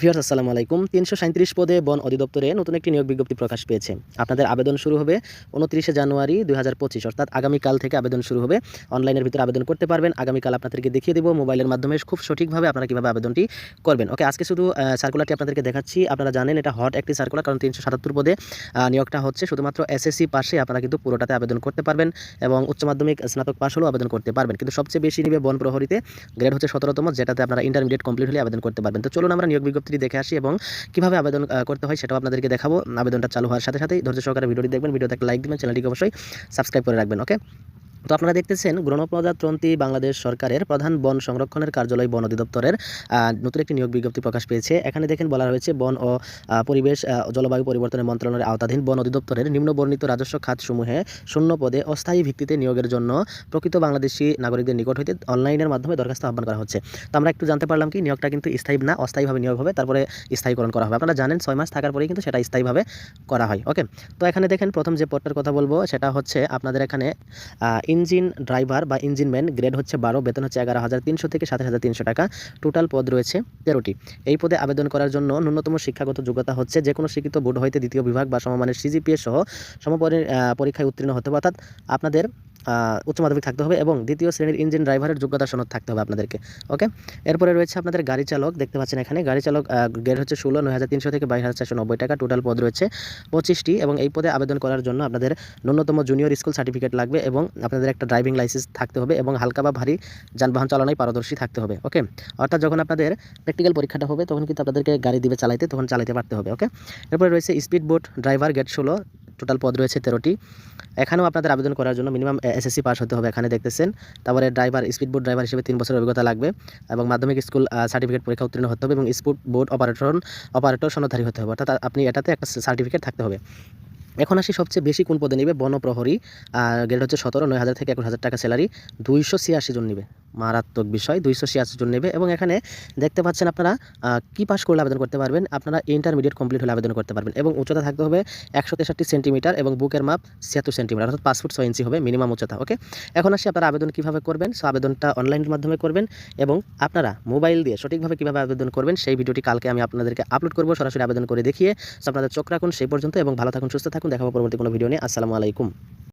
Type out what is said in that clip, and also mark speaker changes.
Speaker 1: Viewers, আসসালামু আলাইকুম। তিনশো সাঁত্রিশ পদে বন অধিদপ্তরে নতুন একটি নিয়োগ বিজ্ঞপ্তি প্রকাশ পেয়েছে। আপনাদের আবেদন শুরু হবে উনত্রিশে জানুয়ারি দুই হাজার পঁচিশ, অর্থাৎ আগামীকাল থেকে আবেদন শুরু হবে। অনলাইনের ভিতরে আবেদন করতে পারবেন। আগামীকাল আপনাদেরকে দেখিয়ে দেবো মোবাইলের মাধ্যমে খুব সঠিকভাবে আপনারা কীভাবে আবেদনটি করবেন। ওকে, আজকে শুধু সার্কুলারটি আপনাদেরকে দেখাচ্ছি। আপনারা জানেন এটা হট একটি সার্কুলার কারণ তিনশো সাতাত্তর পদে নিয়োগটা হচ্ছে। শুধুমাত্র এসএসসি পাশে আপনারা কিন্তু পুরোটাতে আবেদন করতে পারবেন এবং উচ্চ মাধ্যমিক স্নাতক পাশ হলেও আবেদন করতে পারবেন। কিন্তু সবচেয়ে বেশি নিবে বন প্রহরীতে। গ্রেড হচ্ছে সতেরোতম, যেটাতে আপনারা ইন্টারমিডিয়েট কমপ্লিট হলে আবেদন করতে পারবেন। তো চলুন আমরা নিয়োগ বিজ্ঞপ্তিটি দেখে আসি এবং কীভাবে আবেদন করতে হয় সেটাও আপনাদেরকে দেখাবো। আবেদনটা চালু হওয়ার সাথে সাথেই ধৈর্য সহকারে ভিডিওটি দেখবেন। ভিডিওতে একটা লাইক দেবেন। চ্যানেলটিকে অবশ্যই সাবস্ক্রাইব করে রাখবেন ওকে তো আপনারা দেখতেছেন গণপ্রজাতন্ত্রী বাংলাদেশ সরকারের প্রধান বন সংরক্ষণের কার্যালয় বন অধিদপ্তরের নতুন একটি নিয়োগ বিজ্ঞপ্তি প্রকাশ পেয়েছে। এখানে দেখেন বলা হয়েছে, বন ও পরিবেশ জলবায়ু পরিবর্তনের মন্ত্রণালয়ের আওতাধীন বন অধিদপ্তরের নিম্নবর্ণিত রাজস্ব খাতসমূহে শূন্য পদে অস্থায়ী ভিত্তিতে নিয়োগের জন্য প্রকৃত বাংলাদেশি নাগরিকদের নিকট হইতে অনলাইনের মাধ্যমে দরখাস্ত আহ্বান করা হচ্ছে। তো আমরা একটু জানতে পারলাম কি, নিয়োগটা কিন্তু স্থায়ী না, অস্থায়ীভাবে নিয়োগ হবে, তারপরে স্থায়ীকরণ করা হবে। আপনারা জানেন, ছয় মাস থাকার পরেই কিন্তু সেটা স্থায়ীভাবে করা হয়, ওকে? তো এখানে দেখেন, প্রথম যে পদটার কথা বলব, সেটা হচ্ছে আপনাদের এখানে ইঞ্জিন ড্রাইভার বা ইঞ্জিন ম্যান গ্রেড হচ্ছে বারো, বেতন হচ্ছে এগারো হাজার তিনশো থেকে সাত হাজার তিনশো টাকা। টোটাল পদ রয়েছে তেরোটি। এই পদে আবেদন করার জন্য ন্যূনতম শিক্ষাগত যোগ্যতা হচ্ছে যে কোনো শিক্ষিত বোর্ড হইতে দ্বিতীয় বিভাগ বা সমমানের সিজিপিএ সহ সমপরি পরীক্ষায় উত্তীর্ণ হতে অর্থাৎ আপনাদের উচ্চ মাধ্যমিক থাকতে হবে এবং দ্বিতীয় শ্রেণির ইঞ্জিন ড্রাইভারের যোগ্যতা সনদ থাকতে হবে আপনাদেরকে ওকে এরপরে রয়েছে আপনাদের গাড়ি চালক, দেখতে পাচ্ছেন এখানে, গাড়ি চালক গ্রেড হচ্ছে ষোলো, নয় হাজার তিনশো থেকে বাইশ হাজার চারশো নব্বই টাকা টোটাল পদ রয়েছে পঁচিশটি এবং এই পদে আবেদন করার জন্য আপনাদের ন্যূনতম জুনিয়র স্কুল সার্টিফিকেট লাগবে এবং আপনাদের একটা ড্রাইভিং লাইসেন্স থাকতে হবে এবং হালকা বা ভারী যানবাহন চালানোয় পারদর্শী থাকতে হবে ওকে অর্থাৎ যখন আপনাদের প্র্যাকটিক্যাল পরীক্ষাটা হবে, তখন কিন্তু আপনাদেরকে গাড়ি দিবে চালাইতে, তখন চালাতে পারতে হবে ওকে এরপরে রয়েছে স্পিড বোট ড্রাইভার গেট ষোলো টোটাল পদ রয়েছে তেরোটি। এখানেও আপনাদের আবেদন করার জন্য মিনিমাম এসএসসি পাস হতে হবে, এখানে দেখতেছেন। তারপরে ড্রাইভার, স্পিড বোর্ড ড্রাইভার হিসেবে তিন বছরের অভিজ্ঞতা লাগবে এবং মাধ্যমিক স্কুল সার্টিফিকেট পরীক্ষা উত্তীর্ণ হতে হবে এবং স্পিড বোর্ড অপারেটর অপারেটর সনদধারী হতে হবে। অর্থাৎ আপনি এটাতে একটা সার্টিফিকেট থাকতে হবে। এখন আসি সবচেয়ে বেশি কোন পদে নেবে? বনপ্রহরী আর গ্রেড হচ্ছে সতেরো, নয় হাজার থেকে একুশ হাজার টাকা স্যালারি দুইশো ছিয়াশি জন নেবে। মারাত্মক বিষয়, দুইশো ছিয়াশি জন নেবে এবং এখানে দেখতে পাচ্ছেন আপনারা কি পাস করলে আবেদন করতে পারবেন? আপনারা ইন্টারমিডিয়েট কমপ্লিট হলে আবেদন করতে পারবেন এবং উচ্চতা থাকতে হবে একশো তেষট্টি সেন্টিমিটার এবং বুকের মাপ ছিয়াত্তর সেন্টিমিটার অর্থাৎ পাঁচ ফুট ছয় ইঞ্চি হবে মিনিমাম উচ্চতা ওকে এখন আসি আপনারা আবেদন কীভাবে করবেন? সো আবেদনটা অনলাইনের মাধ্যমে করবেন এবং আপনারা মোবাইল দিয়ে সঠিকভাবে কীভাবে আবেদন করবেন, সেই ভিডিওটি কালকে আমি আপনাদেরকে আপলোড করব, সরাসরি আবেদন করে দেখিয়ে। সো আপনাদের চোখ রাখুন, সেই পর্যন্ত এবং ভালো থাকুন, সুস্থ থাকুন দেখাবো পরবর্তী কোনো ভিডিও নিয়ে। আসসালামু আলাইকুম।